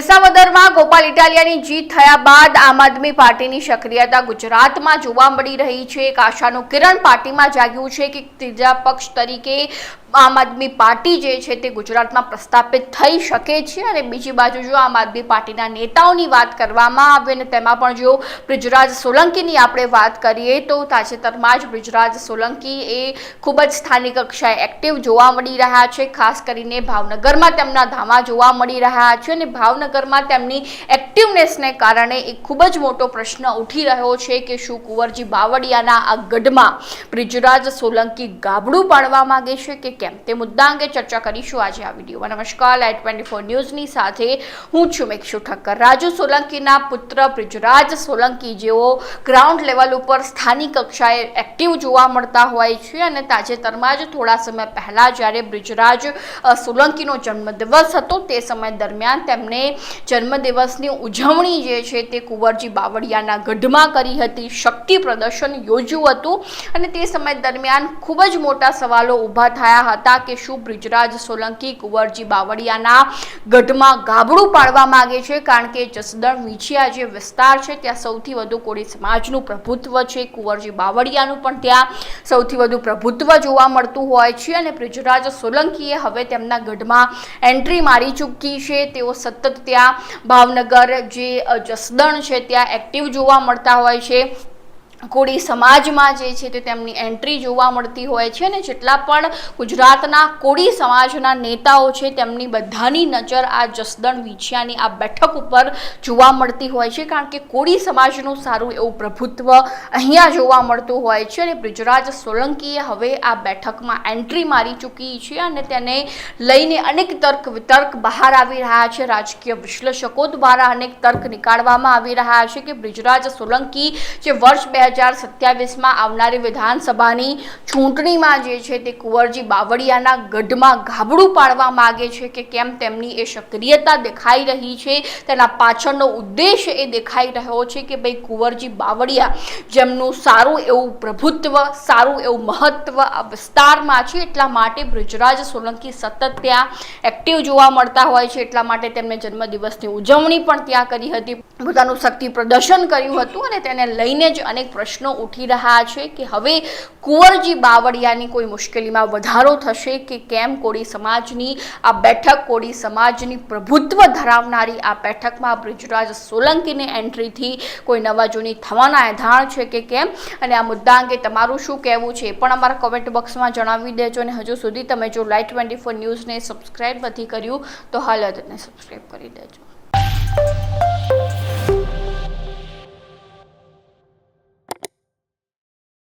વિસાવદરમાં ગોપાલ ઇટાલિયાની જીત થયા બાદ આમ આદમી પાર્ટીની સક્રિયતા ગુજરાતમાં જોવા મળી રહી છે. એક આશાનું કિરણ પાર્ટીમાં જાગ્યું છે કે ત્રીજા પક્ષ તરીકે આમ આદમી પાર્ટી જે છે તે ગુજરાતમાં પ્રસ્થાપિત થઈ શકે છે અને બીજી બાજુ જો આમ આદમી પાર્ટીના નેતાઓની વાત કરવામાં આવે અને તેમાં પણ જો બ્રિજરાજ સોલંકીની આપણે વાત કરીએ તો તાજેતરમાં જ બ્રિજરાજ સોલંકી એ ખૂબ જ સ્થાનિક કક્ષાએ એક્ટિવ જોવા મળી રહ્યા છે. ખાસ કરીને ભાવનગરમાં તેમના ધામા જોવા મળી રહ્યા છે અને ભાવનગરમાં તેમની એક્ટિવનેસને કારણે એક ખૂબ જ મોટો પ્રશ્ન ઉઠી રહ્યો છે કે શું કુંવરજી બાવળિયાના આ ગઢમાં બ્રિજરાજ સોલંકી ગાબડું પાડવા માગે છે કે કેમ? તે મુદ્દા અંગે ચર્ચા કરીશું આજે આ વિડીયોમાં. નમસ્કાર લાઈટ ટ્વેન્ટી ફોર ન્યૂઝની સાથે હું છું મેક્ષુ ઠક્કર. રાજુ સોલંકીના પુત્ર બ્રિજરાજ સોલંકી જેઓ ગ્રાઉન્ડ લેવલ ઉપર સ્થાનિક કક્ષાએ એક્ટિવ જોવા મળતા હોય છે અને તાજેતરમાં જ થોડા સમય પહેલાં જ્યારે બ્રિજરાજ સોલંકીનો જન્મદિવસ હતો તે સમય દરમિયાન તેમણે જન્મદિવસની ઉજવણી જે છે તે કુંવરજી બાવળિયાના ગઢમાં કરી હતી, શક્તિ પ્રદર્શન યોજ્યું હતું અને તે સમય દરમિયાન ખૂબ જ મોટા સવાલો ઊભા થયા હતા કે શું બ્રિજરાજ સોલંકી કુંવરજી બાવળિયાના ગઢમાં ગાબડું પાડવા માગે છે? કારણ કે જસદણ વીંછિયા જે વિસ્તાર છે, ત્યાં સૌથી વધુ કોળી સમાજનું પ્રભુત્વ છે. કુંવરજી બાવળિયાનું પણ ત્યાં સૌથી વધુ પ્રભુત્વ જોવા મળતું હોય છે અને બ્રિજરાજ સોલંકીએ હવે તેમના ગઢમાં એન્ટ્રી મારી ચૂકી છે. તેઓ સતત ત્યાં ભાવનગર જે જસદણ છે ત્યાં એક્ટિવ જોવા મળતા હોય છે. કોળી સમાજમાં જે છે તે તેમની એન્ટ્રી જોવા મળતી હોય છે અને જેટલા પણ ગુજરાતના કોળી સમાજના નેતાઓ છે તેમની બધાની નજર આ જસદણ વિછિયાની આ બેઠક ઉપર જોવા મળતી હોય છે કારણ કે કોળી સમાજનું સારું એવું પ્રભુત્વ અહીંયા જોવા મળતું હોય છે અને બ્રિજરાજ સોલંકીએ હવે આ બેઠકમાં એન્ટ્રી મારી ચૂકી છે અને તેને લઈને અનેક તર્ક વિતર્ક બહાર આવી રહ્યા છે. રાજકીય વિશ્લેષકો દ્વારા અનેક તર્ક નીકાળવામાં આવી રહ્યા છે કે બ્રિજરાજ સોલંકી જે વર્ષ બે હજાર સત્યાવીસમાં આવનારી વિધાનસભાની ચૂંટણીમાં જે છે તે કુંવરજી બાવળિયાના ગઢમાં ગાબડું પાડવા માગે છે કે કેમ તેમની એ સક્રિયતા દેખાઈ રહી છે, તેના પાછળનો ઉદ્દેશ એ દેખાઈ રહ્યો છે કે ભાઈ કુંવરજી બાવળિયા જેમનું સારું એવું પ્રભુત્વ, સારું એવું મહત્વ આ વિસ્તારમાં છે, એટલા માટે બ્રિજરાજ સોલંકી સતત ત્યાં એક્ટિવ જોવા મળતા હોય છે, એટલા માટે તેમને જન્મદિવસની ઉજવણી પણ ત્યાં કરી હતી. પોતાનું શક્તિ પ્રદર્શન કર્યું હતું અને તેને લઈને જ અનેક પ્રશ્નો ઉઠી રહ્યા છે કે હવે કુંવરજી બાવળિયાની કોઈ મુશ્કેલીમાં વધારો થશે કે કેમ કોળી સમાજની આ બેઠક, કોળી સમાજની પ્રભુત્વ ધરાવનારી આ બેઠકમાં બ્રિજરાજ સોલંકીની એન્ટ્રીથી કોઈ નવા જૂની થવાના એધાણ છે કે કેમ? અને આ મુદ્દા અંગે તમારું શું કહેવું છે એ પણ અમારા કોમેન્ટ બોક્સમાં જણાવી દેજો અને હજુ સુધી તમે જો લાઈટ ટ્વેન્ટી ફોર ન્યૂઝને સબસ્ક્રાઈબ નથી કર્યું તો હાલ તેને સબસ્ક્રાઈબ કરી દેજો.